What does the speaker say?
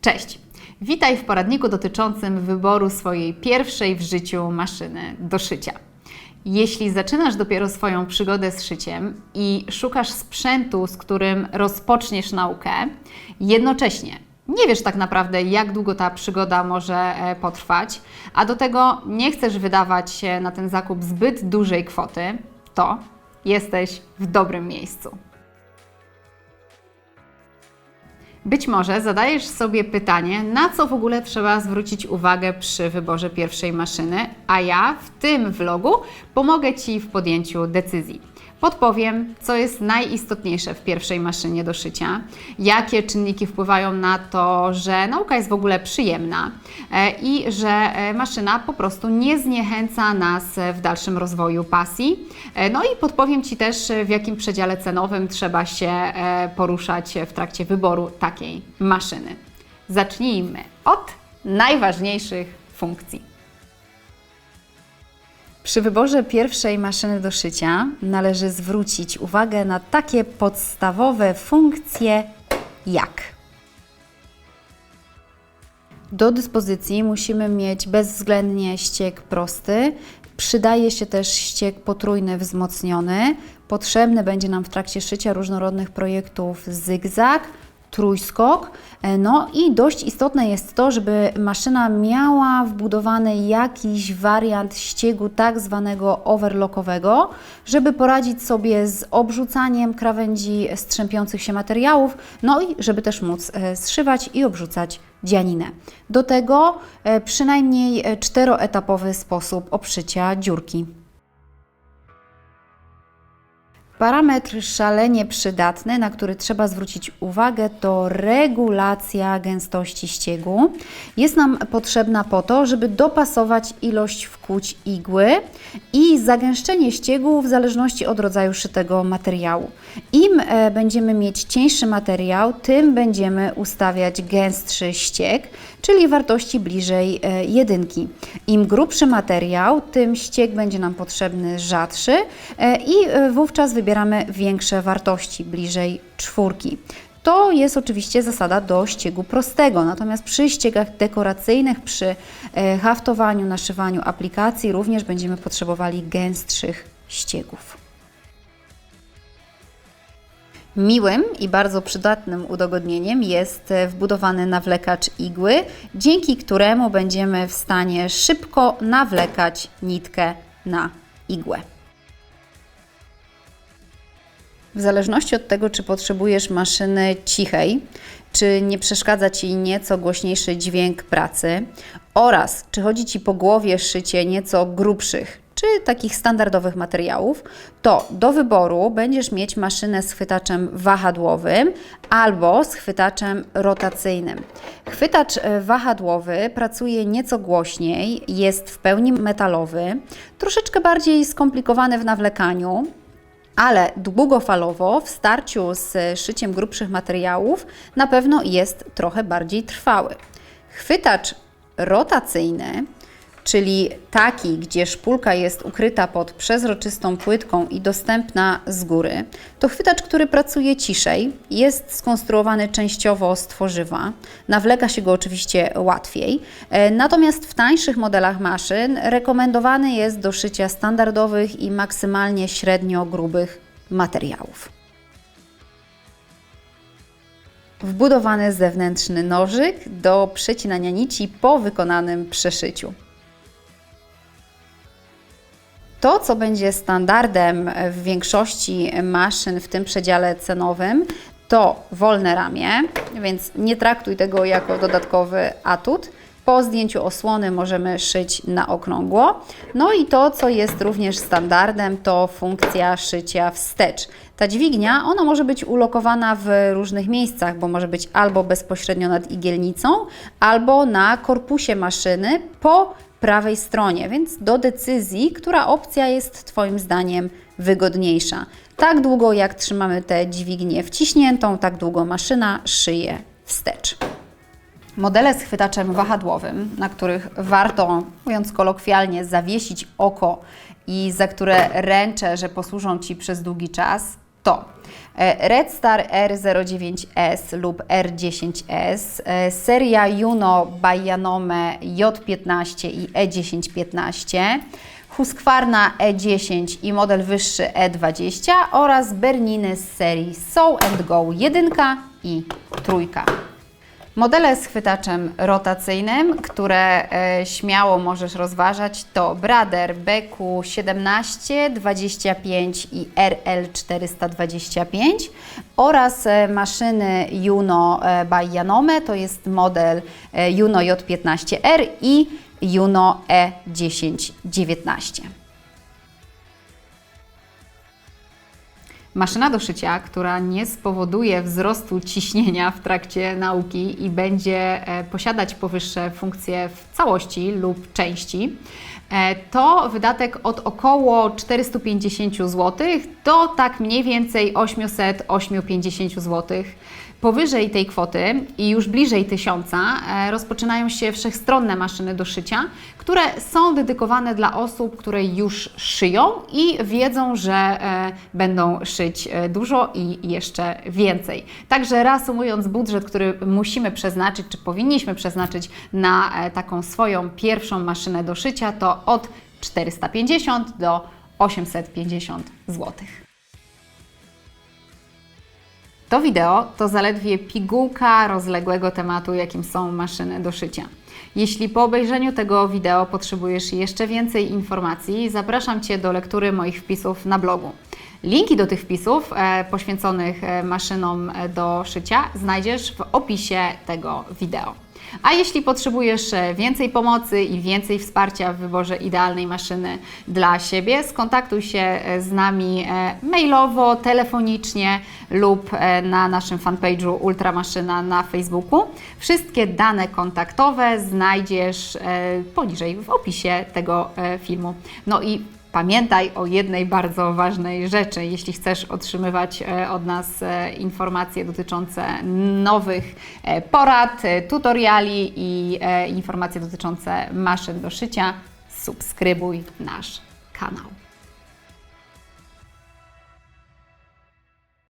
Cześć! Witaj w poradniku dotyczącym wyboru swojej pierwszej w życiu maszyny do szycia. Jeśli zaczynasz dopiero swoją przygodę z szyciem i szukasz sprzętu, z którym rozpoczniesz naukę, jednocześnie nie wiesz tak naprawdę, jak długo ta przygoda może e, potrwać, a do tego nie chcesz wydawać się na ten zakup zbyt dużej kwoty, to jesteś w dobrym miejscu. Być może zadajesz sobie pytanie, na co w ogóle trzeba zwrócić uwagę przy wyborze pierwszej maszyny, a ja w tym vlogu pomogę Ci w podjęciu decyzji. Podpowiem, co jest najistotniejsze w pierwszej maszynie do szycia, jakie czynniki wpływają na to, że nauka jest w ogóle przyjemna e, i że e, maszyna po prostu nie zniechęca nas w dalszym rozwoju pasji. E, No i podpowiem Ci też, w jakim przedziale cenowym trzeba się poruszać w trakcie wyboru takiej maszyny. Zacznijmy od najważniejszych funkcji. Przy wyborze pierwszej maszyny do szycia należy zwrócić uwagę na takie podstawowe funkcje jak do dyspozycji musimy mieć bezwzględnie ściek prosty. Przydaje się też ściek potrójny wzmocniony. Potrzebny będzie nam w trakcie szycia różnorodnych projektów zygzak, trójskok. E, No i dość istotne jest to, żeby maszyna miała wbudowany jakiś wariant ściegu tak zwanego overlockowego, żeby poradzić sobie z obrzucaniem krawędzi strzępiących się materiałów, no i żeby też móc e, zszywać i obrzucać dzianinę. Do tego e, przynajmniej czteroetapowy sposób obszycia dziurki. Parametr szalenie przydatny, na który trzeba zwrócić uwagę, to regulacja gęstości ściegu. Jest nam potrzebna po to, żeby dopasować ilość wkłuć igły i zagęszczenie ściegu w zależności od rodzaju szytego materiału. Im e, będziemy mieć cieńszy materiał, tym będziemy ustawiać gęstszy ścieg, czyli wartości bliżej e, jedynki. Im grubszy materiał, tym ścieg będzie nam potrzebny rzadszy e, i wówczas wybieramy większe wartości, bliżej czwórki. To jest oczywiście zasada do ściegu prostego, natomiast przy ściegach dekoracyjnych, przy e, haftowaniu, naszywaniu aplikacji również będziemy potrzebowali gęstszych ściegów. Miłym i bardzo przydatnym udogodnieniem jest e, wbudowany nawlekacz igły, dzięki któremu będziemy w stanie szybko nawlekać nitkę na igłę. W zależności od tego, czy potrzebujesz maszyny cichej, czy nie przeszkadza Ci nieco głośniejszy dźwięk pracy oraz czy chodzi Ci po głowie szycie nieco grubszych czy takich standardowych materiałów, to do wyboru będziesz mieć maszynę z chwytaczem wahadłowym albo z chwytaczem rotacyjnym. Chwytacz e, wahadłowy pracuje nieco głośniej, jest w pełni metalowy, troszeczkę bardziej skomplikowany w nawlekaniu, ale długofalowo w starciu z szyciem grubszych materiałów na pewno jest trochę bardziej trwały. Chwytacz rotacyjny, czyli taki, gdzie szpulka jest ukryta pod przezroczystą płytką i dostępna z góry, to chwytacz, który pracuje ciszej, jest skonstruowany częściowo z tworzywa, nawleka się go oczywiście łatwiej, E, natomiast w tańszych modelach maszyn rekomendowany jest do szycia standardowych i maksymalnie średnio grubych materiałów. Wbudowany zewnętrzny nożyk do przecinania nici po wykonanym przeszyciu. To, co będzie standardem w większości maszyn w tym przedziale cenowym, to wolne ramię, więc nie traktuj tego jako dodatkowy atut. Po zdjęciu osłony możemy szyć na okrągło. No i to, co jest również standardem, to funkcja szycia wstecz. Ta dźwignia, ona może być ulokowana w różnych miejscach, bo może być albo bezpośrednio nad igielnicą, albo na korpusie maszyny po prawej stronie, więc do decyzji, która opcja jest Twoim zdaniem wygodniejsza. Tak długo jak trzymamy tę dźwignię wciśniętą, tak długo maszyna szyje wstecz. Modele z chwytaczem wahadłowym, na których warto, mówiąc kolokwialnie, zawiesić oko i za które ręczę, że posłużą Ci przez długi czas, to e, Red Star R09S lub R10S, e, seria Juno by Janome J15 i E E1015, Husqvarna E10 i model wyższy E20 oraz Berniny z serii Soul Go 1 i trójka. Modele z chwytaczem rotacyjnym, które e, śmiało możesz rozważać, to Brader BQ17, 25 i RL425 oraz e, maszyny Juno e, by Janome, to jest model Juno J15R i Juno E E1019. Maszyna do szycia, która nie spowoduje wzrostu ciśnienia w trakcie nauki i będzie e, posiadać powyższe funkcje w całości lub części, e, to wydatek od około 450 zł do tak mniej więcej 800-850 zł. Powyżej tej kwoty i już bliżej tysiąca e, rozpoczynają się wszechstronne maszyny do szycia, które są dedykowane dla osób, które już szyją i wiedzą, że e, będą szyć e, dużo i jeszcze więcej. Także reasumując, budżet, który musimy przeznaczyć, czy powinniśmy przeznaczyć na taką swoją pierwszą maszynę do szycia, to od 450 do 850 złotych. To wideo to zaledwie pigułka rozległego tematu, jakim są maszyny do szycia. Jeśli po obejrzeniu tego wideo potrzebujesz jeszcze więcej informacji, zapraszam Cię do lektury moich wpisów na blogu. Linki do tych wpisów e, poświęconych e, maszynom e, do szycia znajdziesz w opisie tego wideo. A jeśli potrzebujesz więcej pomocy i więcej wsparcia w wyborze idealnej maszyny dla siebie, skontaktuj się z nami mailowo, telefonicznie lub na naszym fanpage'u Ultramaszyna na Facebooku. Wszystkie dane kontaktowe znajdziesz poniżej w opisie tego filmu. No i Pamiętaj o jednej bardzo ważnej rzeczy. Jeśli chcesz otrzymywać e, od nas e, informacje dotyczące nowych e, porad, tutoriali i informacje dotyczące maszyn do szycia, subskrybuj nasz kanał.